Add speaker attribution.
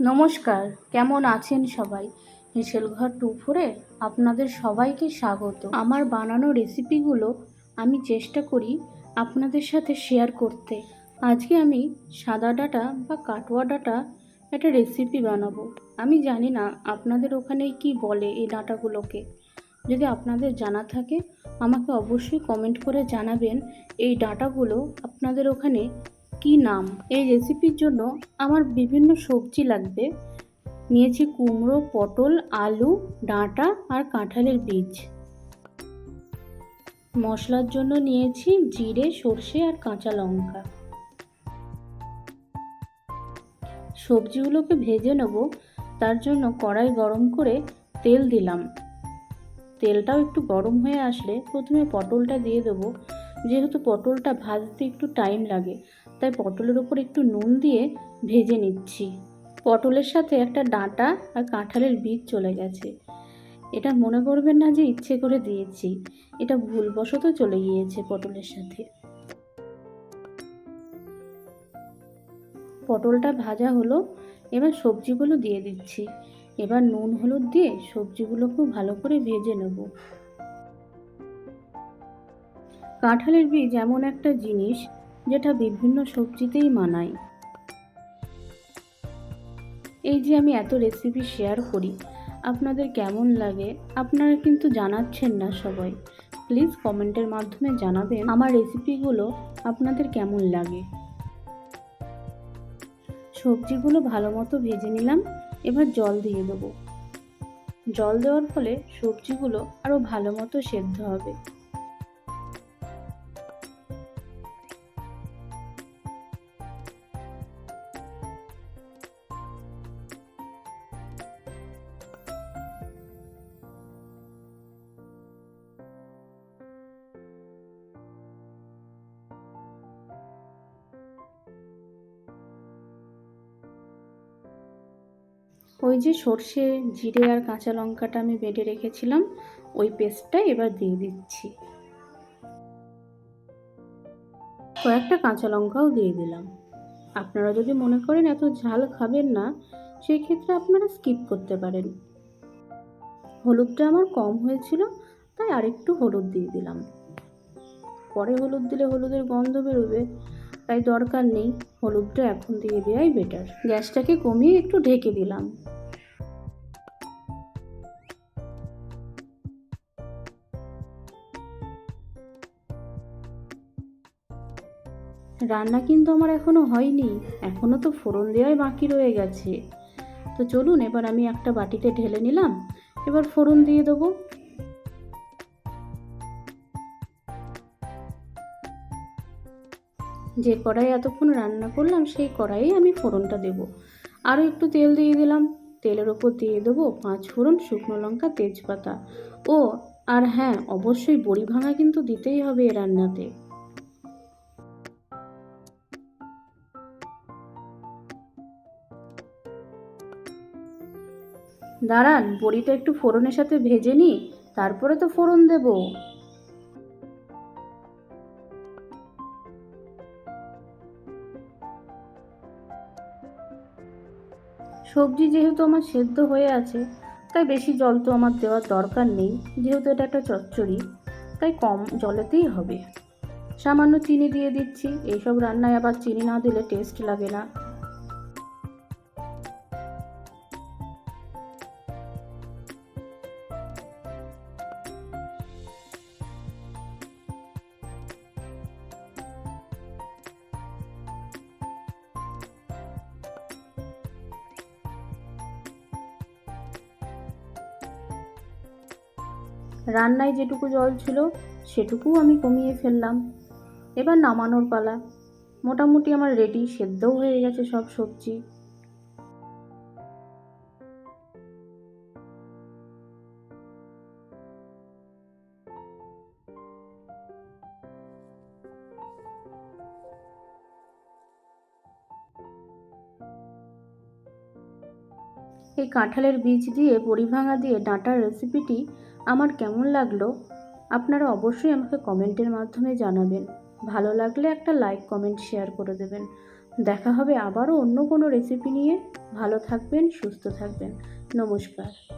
Speaker 1: নমস্কার, কেমন আছেন সবাই? হেসেল ঘর টু ফোরে আপনাদের সবাইকে স্বাগত। আমার বানানো রেসিপিগুলো আমি চেষ্টা করি আপনাদের সাথে শেয়ার করতে। আজকে আমি সাদা ডাটা বা কাটোয়া ডাটা একটা রেসিপি বানাবো। আমি জানি না আপনাদের ওখানে কি বলে এই ডাটাগুলোকে। যদি আপনাদের জানা থাকে, আমাকে অবশ্যই কমেন্ট করে জানাবেন, এই ডাটাগুলো আপনাদের ওখানে কি নাম? এই রেসিপির জন্য আমার বিভিন্ন সবজি লাগবে। নিয়েছি কুমড়ো, পটল, আলু, ডাঁটা আর কাঁঠালের বীজ। মশলার জন্য নিয়েছি জিরে, সর্ষে আর কাঁচা লঙ্কা। সবজিগুলোকে ভেজে নেব। তার জন্য কড়াই গরম করে তেল দিলাম। তেলটাও একটু গরম হয়ে আসলে প্রথমে পটলটা দিয়ে দেবো। যেহেতু পটলটা ভাজতে একটু টাইম লাগে। তাই পটলের উপর একটু নুন দিয়ে ভেজে নিচ্ছি। পটলের সাথে একটা ডাঁটা আর কাঁঠালের বীজ চলে গেছে। এটা মনে করবেন না যে ইচ্ছে করে দিয়েছি। এটা ভুলবশত চলে গিয়েছে পটলের সাথে। পটলটা ভাজা হলো, এবার সবজিগুলো দিয়ে দিচ্ছি। এবার নুন হলুদ দিয়ে সবজিগুলো খুব ভালো করে ভেজে নেব। কাঁঠালের বীজ এমন একটা জিনিস যেটা বিভিন্ন সবজিতেই মানায়। এই যে আমি এত রেসিপি শেয়ার করি, আপনাদের কেমন লাগে? আপনারা কিন্তু জানাচ্ছেন না সবাই। প্লিজ কমেন্টের মাধ্যমে জানাবেন আমার রেসিপিগুলো আপনাদের কেমন লাগে। সবজিগুলো ভালো মতো ভেজে নিলাম, এবার জল দিয়ে দেবো। জল দেওয়ার ফলে সবজিগুলো আরও ভালো মতো সেদ্ধ হবে। ওই যে সর্ষে, জিরে আর কাঁচা লঙ্কাটা আমি বেটে রেখেছিলাম, ওই পেস্টটা এবার দিয়ে দিচ্ছি। কয়েকটা কাঁচা লঙ্কাও দিয়ে দিলাম। আপনারা যদি মনে করেন এত ঝাল খাবেন না সেই ক্ষেত্রে আপনারা স্কিপ করতে পারেন। হলুদটা আমার কম হয়েছিল, তাই আরেকটু হলুদ দিয়ে দিলাম। পরে হলুদ দিলে হলুদের গন্ধ বেরোবে তাই দরকার নেই, হলুদটা এখন দিয়ে দেওয়াই বেটার গ্যাসটাকে কমিয়ে একটু ঢেকে দিলাম। রান্না কিন্তু আমার এখনও হয়নি এখনও তো ফোড়ন দেওয়াই বাকি রয়ে গেছে। তো চলুন, এবার আমি একটা বাটিতে ঢেলে নিলাম, এবার ফোড়ন দিয়ে দেবো। যে কড়াই এতক্ষণ রান্না করলাম, সেই কড়াইয়ে আমি ফোড়নটা দেবো। আরও একটু তেল দিয়ে দিলাম। তেলের ওপর দিয়ে দেবো পাঁচ ফোড়ন শুকনো লঙ্কা, তেজপাতা। ও, আর হ্যাঁ অবশ্যই বড়ি ভাঙা কিন্তু দিতেই হবে এ রান্নাতে। দাঁড়ান, বড়িটা একটু ফোড়নের সাথে ভেজে নিই, তারপরে তো ফোড়ন দেবো। সবজি যেহেতু আমার সেদ্ধ হয়ে আছে, তাই বেশি জল তো আমার দেওয়ার দরকার নেই। যেহেতু এটা একটা চচ্চড়ি, তাই কম জলেতেই হবে। সামান্য চিনি দিয়ে দিচ্ছি। এইসব রান্নায় আবার চিনি না দিলে টেস্ট লাগে না। রান্নায় যেটুকু জল ছিল, সেটুকুও আমি কমিয়ে ফেললাম। এবার নামানোর পালা। মোটামুটি আমার রেডি, সেদ্ধও হয়ে গেছে সব সবজি। এই কাঁঠালের বীজ দিয়ে, বড়ি ভাঙা দিয়ে ডাঁটার রেসিপিটি আমার কেমন লাগল? আপনারা অবশ্যই আমাকে কমেন্টের মাধ্যমে জানাবেন। ভালো লাগলে একটা লাইক, কমেন্ট, শেয়ার করে দেবেন। দেখা হবে আবারও অন্য কোনো রেসিপি নিয়ে। ভালো থাকবেন, সুস্থ থাকবেন। নমস্কার।